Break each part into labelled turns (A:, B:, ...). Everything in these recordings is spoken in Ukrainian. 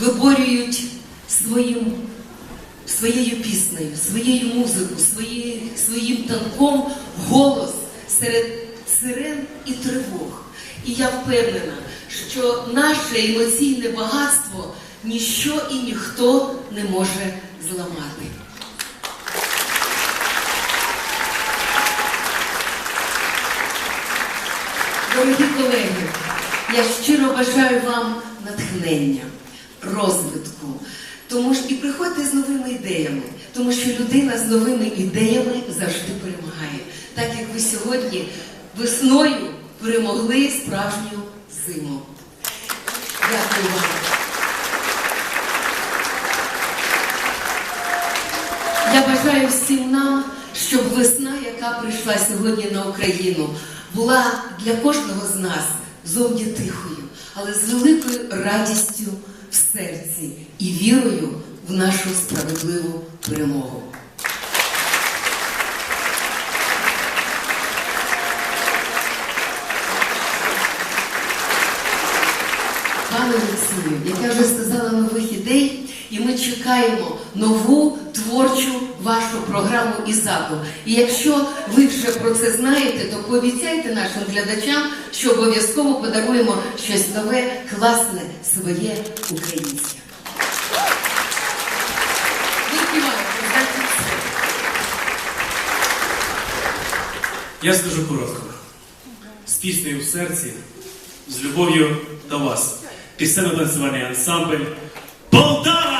A: виборюють своїм, своєю піснею, своєю музикою, своєю, своїм танком голос серед сирен і тривог. І я впевнена, що наше емоційне багатство ніщо і ніхто не може зламати. Дорогі колеги, я щиро бажаю вам натхнення, розвитку. Тому ж і приходьте з новими ідеями, тому що людина з новими ідеями завжди перемагає. Так як ви сьогодні весною перемогли справжню зиму. Дякую вам. Я бажаю всім нам, щоб весна, яка прийшла сьогодні на Україну, була для кожного з нас зовні тихою, але з великою радістю в серці і вірою в нашу справедливу перемогу. Пане Олексію, як я вже сказала, нових ідей, і ми чекаємо нову творчу вашу програму і заду. І якщо ви вже про це знаєте, то пообіцяйте нашим глядачам, що обов'язково подаруємо щось нове, класне, своє українське.
B: Я скажу коротко. З піснею в серці, з любов'ю до вас. Пісенно-танцювальний ансамбль Полтава!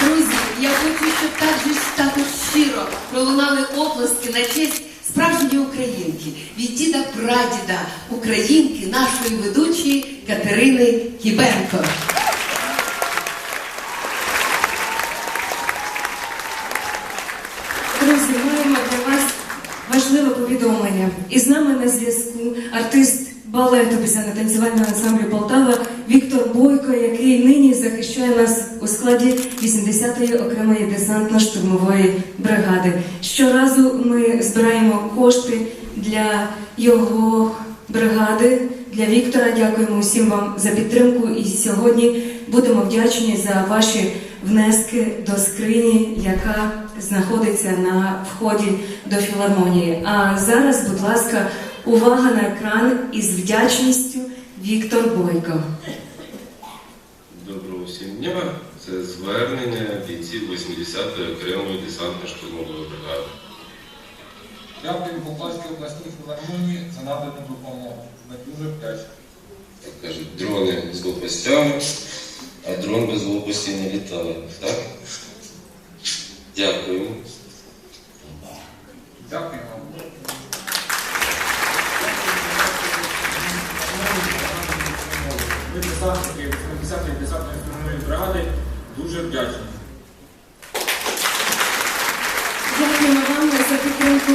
A: Друзі, я хочу, щоб так же також щиро пролунали оплески на честь справжньої українки від діда прадіда українки, нашої ведучої Катерини Кібенко.
C: Друзі, маємо для вас важливе повідомлення. І з нами на зв'язку артист балету пісенно-танцювального ансамблю Полтава Віктор Бойко, який нині захищає нас у складі 80-ї окремої десантно-штурмової бригади. Щоразу ми збираємо кошти для його бригади. Для Віктора дякуємо усім вам за підтримку. І сьогодні будемо вдячні за ваші внески до скрині, яка знаходиться на вході до філармонії. А зараз, будь ласка, увага на екран із вдячністю Віктор Бойко.
D: Доброго всім дня. Це звернення бійців 80-ї окремої десантно-штурмової бригади.
E: Дякую Полтавській обласній філармонії за надану допомогу. Ми дуже вдячні.
D: Як кажуть, дрони з лопастями, а дрон без лопасті не літає. Так? Дякую.
E: Десантники 80-ї десантної штурмової бригади дуже вдячні.
C: Дякуємо вам за підтримку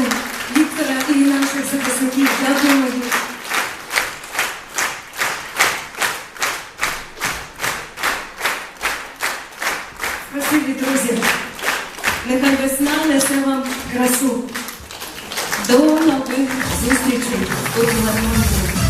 C: Віктора і наших захисників. Дякуємо. Спасибі, друзі. Нехай весна несе вам красу. До нових зустрічей філармонії.